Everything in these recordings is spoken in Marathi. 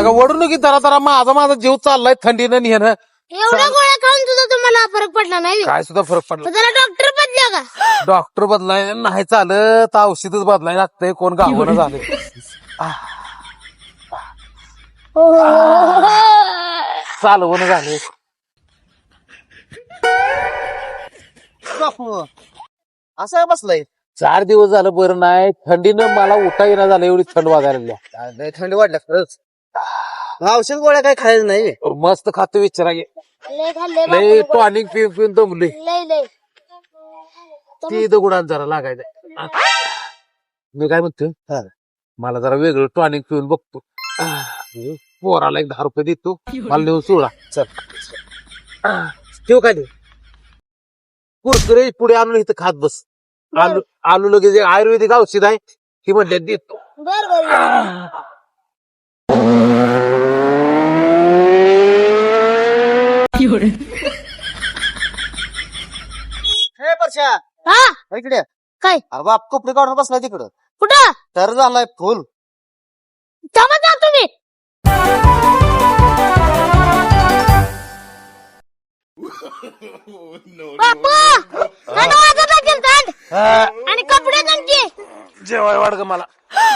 नका ओढून की जरा जरा. माझा माझा जीव चाललाय थंडीनं नेहनं. एवढ्या गोळ्या खाऊन सुद्धा तुम्हाला फरक पडला नाही? काय सुद्धा फरक पडला तर त्याला डॉक्टर बदल्या का? डॉक्टर बदलाय नाही चालत. औषधच बदलाय. लागतंय कोण गावनं झाले चालवणं झाले बापू. असं बसलंय? चार दिवस झालं बरं नाही. थंडीनं मला उठा येणं झालं एवढी थंड वाजायला. लय थंडी वाटल्या खरंच. औषध गोळ्या काय खायचं नाही मस्त खातो विचारा गे लय खाल्ले लय टॉनिक पिऊन पिऊन दमले. लय लय. ती दगुडान जरा लागायचं मी काय म्हणतो? हा. मला जरा वेगळं टॉनिक पिऊन बघतो. पोराला एक दहा रुपये देतो. मला नेऊन सोडा. चल. ठेव काय कुरकुरे पुढे आणून इथं खात बस. आलू आलू लगेच एक आयुर्वेदिक औषध आहे. ही म्हणले देतो. बर बर. हे परशा हा? इकडे. काय? अरे बाप कपडे काढून बसलाय तिकडं. कुठं? तर झालाय फुल. थांबा जा तुम्ही. बापू! थंड वाजत असेल थंड आणि कपडे त्यांचे जेवाय वाढ ग मला.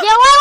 जेव्हा